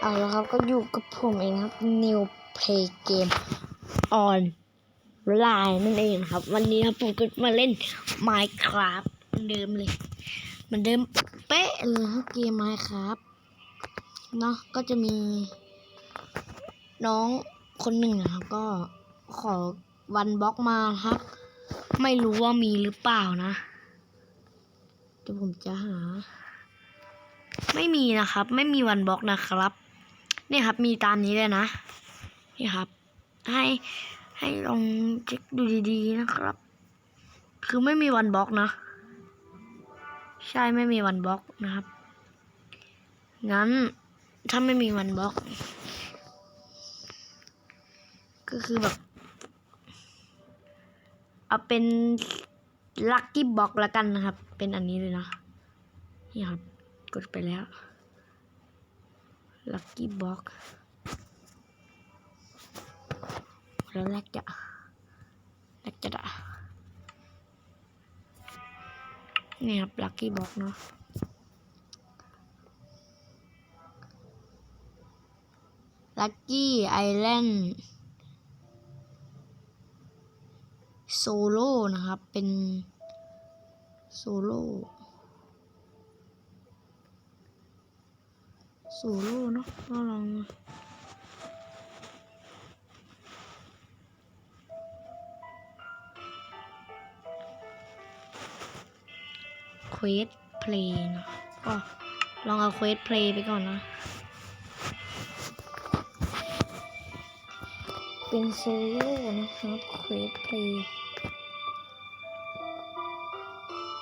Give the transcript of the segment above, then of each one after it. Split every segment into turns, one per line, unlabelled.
เอาแล้วครับก็อยู่กับผมเองครับ New Play Game on Line นั่นเองนะครับ วันนี้ครับผมก็มาเล่น Minecraft เหมือนเดิมเลยมือนเดิมเป๊ะเลยครับเกม Minecraft เนาะก็จะมี น้องคนหนึ่งนะครับ ก็ขอวันบล็อกมาครับ ไม่รู้ว่ามีหรือเปล่านะเดี๋ยวผมจะหา ไม่มีนะครับ ไม่มีวันบล็อกนะครับ เนี่ยครับมีตามนี้เลยนะ นี่ครับ ให้ให้ลองเช็คดูดีๆนะครับ คือไม่มีวันบล็อกนะ ใช่ไม่มีวันบล็อกนะครับ งั้นถ้าไม่มีวันบล็อก ก็คือแบบเอาเป็นลัคกี้บล็อกแล้วกันนะครับ เป็นอันนี้เลยนะนี่ครับ กดไปแล้วลัคกี้บ็อกแล้วแรกจะแรกจะดะนี่ครับลัคกี้บ็อกเนาะลัคกี้ไอแลนด์โซโล่นะครับ เป็นโซโล่ โซโล่เนาะก็ลองเควสเพลย์นะก็ลองเอาเควสเพลย์ไปก่อนนะ เป็นโซโล่นะครับเควสเพลย์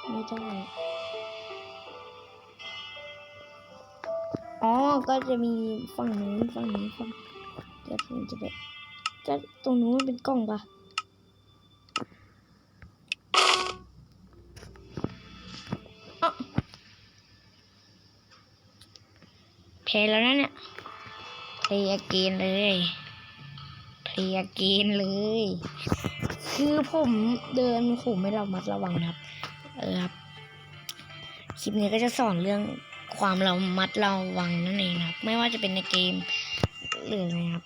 ไม่ได้ ก็จะมีฝั่งนู้นฝั่งนี้ฝั่งเดี๋ยวผมจะแบบจะตรงนู้นเป็นกล้องปะอ๊ะแพ้แล้วนะเนี่ยเพลย์อเกนเลยเพลย์อเกนเลย คือผมเดินผมไม่ระมัดระวังนะครับ เออครับ คลิปนี้ก็จะสอนเรื่อง ความเรามัดเราวังนั่นเองนะครับ ไม่ว่าจะเป็นในเกมหรืออะไรครับ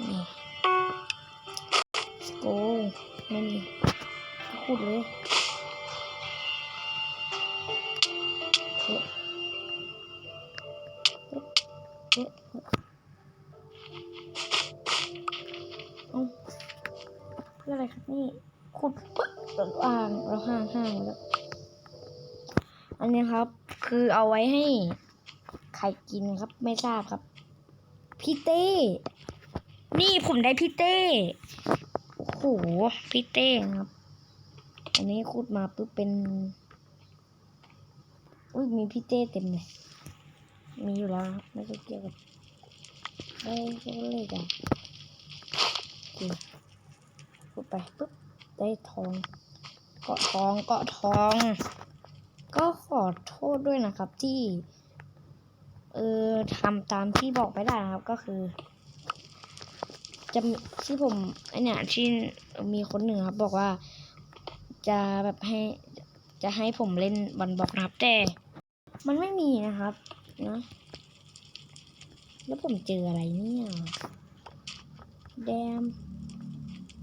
นี่โอ้ไม่มีก็ขุดเลยอะเอ๊ะเอ๊ะเอ้าเพื่ออะไรครับนี่ขุดปึ๊บแล้ววางแล้วห่างห่างแล้ว อันนี้ครับ คือเอาไว้ให้ใครกินครับไม่ทราบครับ พี่เต้ นี่ผมได้พี่เต้โอ้โหพี่เต้ครับ อันนี้ขุดมาปุ๊บเป็นอุ้ยมีพี่เต้เต็มเลยมีอยู่แล้วครับไม่ต้องเกี่ยวกับได้เลขอะโอเคขุดไปปุ๊บได้ทอง เกาะทองเกาะทอง ก็ขอโทษด้วยนะครับที่ เออทำตามที่บอกไม่ได้นะครับก็คือ จะที่ผมไอเนี่ยที่มีคนหนึ่งครับ บอกว่าจะแบบให้จะให้ผมเล่นบอลบอกนะครับแต่ มันไม่มีนะครับนะแล้วผมเจออะไรเนี่ยแดม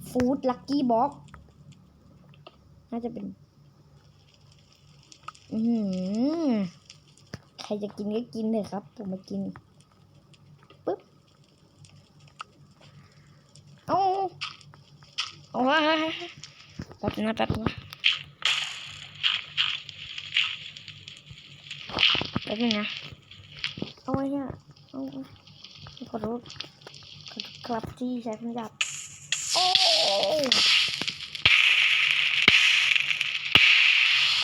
ฟู้ดลักกี้บ็อกน่าจะเป็น อือหือใครจะกินก็กินเลยครับ ผมมากินปึ๊บเอาเอาวะแป๊บนะแป๊บนะแป๊บนึงนะเอาไว้เนี่ยเอาเอาขอโทษขอโทษครับที่ใช้คำหยาบโอ้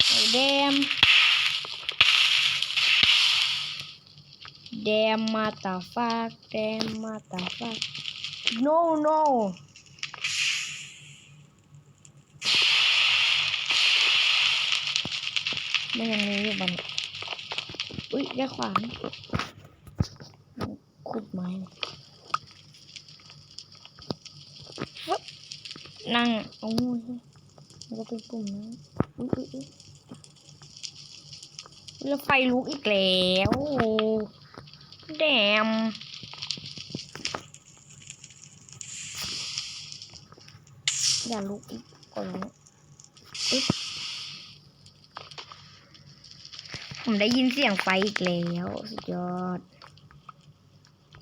ไอ้แดม Damn motherfuck, damn motherfuck. No, no. ไม่ยังมีอยู่บันอุ้ยได้ขวานขุดไม้ฟึ๊บนั่งโอ้ยมันก็เป็นปุ่มนะอุ้ยอุ้ยอุ้ยแล้วไฟลุกอีกแล้ว โอ้แดมอย่าลุกอีกก่อนอึ๊บผมได้ยินเสียงไฟอีกแล้วสุดยอด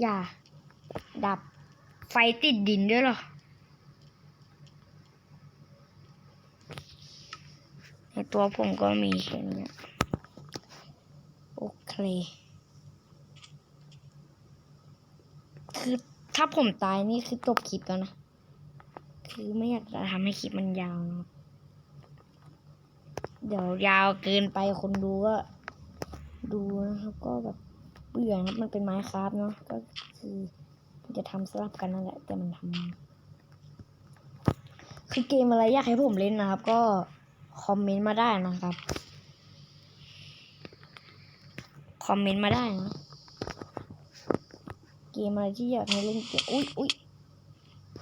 อย่า ดับไฟติดดินด้วยหรอในตัวผมก็มีแค่เนี้ยโอเค คือถ้าผมตายนี่คือจบคลิปแล้วนะ คือไม่อยากจะทำให้คลิปมันยาวนะเดี๋ยวยาวเกินไปคนดูก็ ดูนะครับก็แบบเบื่อนะครับมันเป็นไม้คราฟเนาะก็คือจะทำสลับกันนั่นแหละแต่มันทำคือเกมอะไรอยากให้ผมเล่นนะครับ ก็คอมเมนต์มาได้นะครับ คอมเมนต์มาได้นะ เกมอะไรที่อยากให้เล่นเกมอุ้ยอุ้ย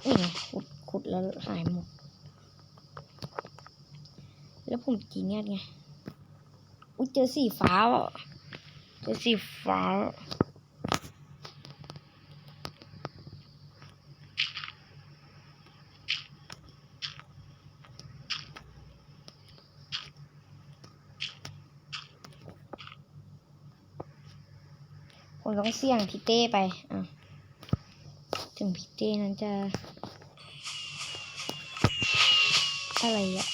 อุ้ยขุดขุดแล้วหายหมด แล้วผมจีเนี่ยไงอุ้ยเจอสีฟ้าเจอสีฟ้า ต้องเสี่ยงพี่เต้ไปอะถึงพี่เต้นั้นจะ อะไรอะ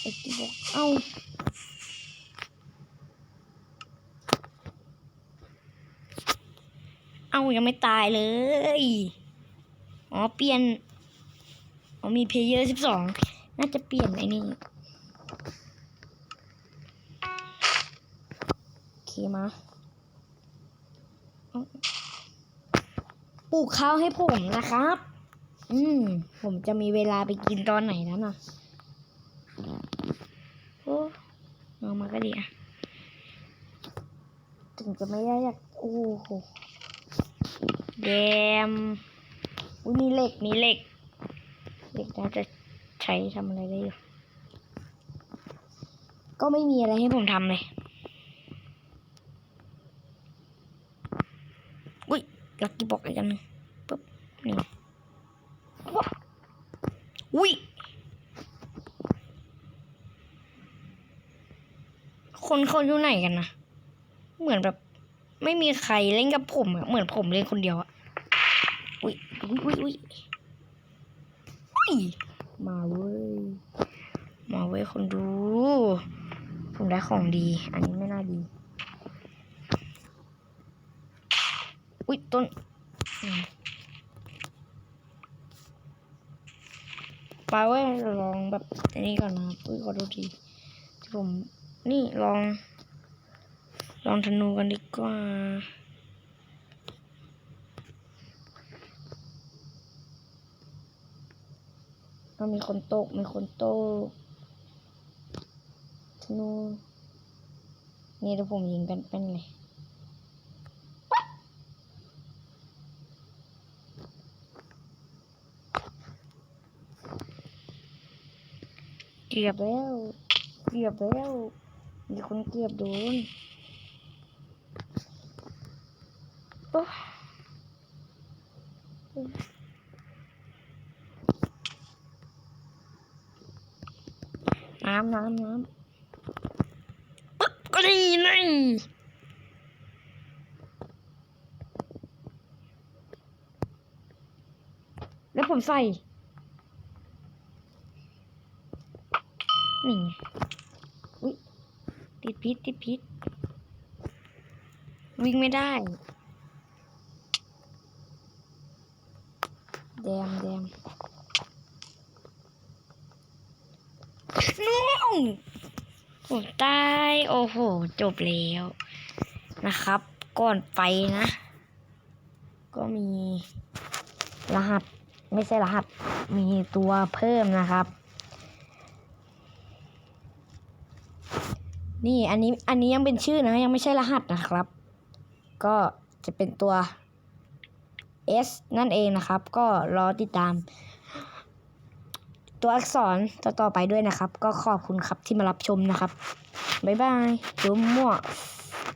ไอ้ที่บอกเอ้าเอ้ายังไม่ตายเลย อ๋อ เปลี่ยน อ๋อ มีเพลเยอร์สิบสอง น่าจะเปลี่ยนไอ้นี่ โอเคมา ปลูกข้าวให้ผมนะครับ อืม ผมจะมีเวลาไปกินตอนไหนแล้วนะโอ้เอามาก็ดีอะถึงจะไม่ได้อยาก โอ้โหแดมอุ้ยมีเหล็ก มีเหล็ก เหล็กน่าจะใช้ทำอะไรได้อยู่ ก็ไม่มีอะไรให้ผมทำเลย อุ้ย ลักกี้บอกอีกอันหนึงปึ๊บนี่ว้าอุ้ยคนเขาอยู่ไหนกันนะเหมือนแบบ ไม่มีใครเล่นกับผมอะเหมือนผมเล่นคนเดียวอะอุ้ยอุ้ยอุ้ยอุ้ยอุ้ยมาเว้ยมาเว้ยคนดู ผมได้ของดี อันนี้ไม่น่าดี อุ้ยต้นไปเว้ลองแบบอันนี้ก่อนนะอุ้ยขอโทษทีที่ผมนี่ลอง ลองธนูกันดีกว่าก็มีคนตก มีคนตกธนูนี่เดี๋ยวผมยิงกันเป็นเลย เกือบแล้วเกือบแล้ว มีคนเกือบโดนโอ้น้ำน้ำน้ำปึ๊กก็ดีนี่แล้วผมใส่ นี่ไงอุ้ยติดพิษติดพิษวิ่งไม่ได้แดมแดมน้องผมตายโอ้โห จบแล้วนะครับ ก่อนไปนะ ก็มีรหัส ไม่ใช่รหัส มีตัวเพิ่มนะครับ นี่อันนี้อันนี้ยังเป็นชื่อนะ ยังไม่ใช่รหัสนะครับ ก็จะเป็นตัว S นั่นเองนะครับ ก็รอติดตาม ตัวอักษรต่อไปด้วยนะครับ ก็ขอบคุณครับที่มารับชมนะครับ บ๊ายบายจุ๊มมั่ว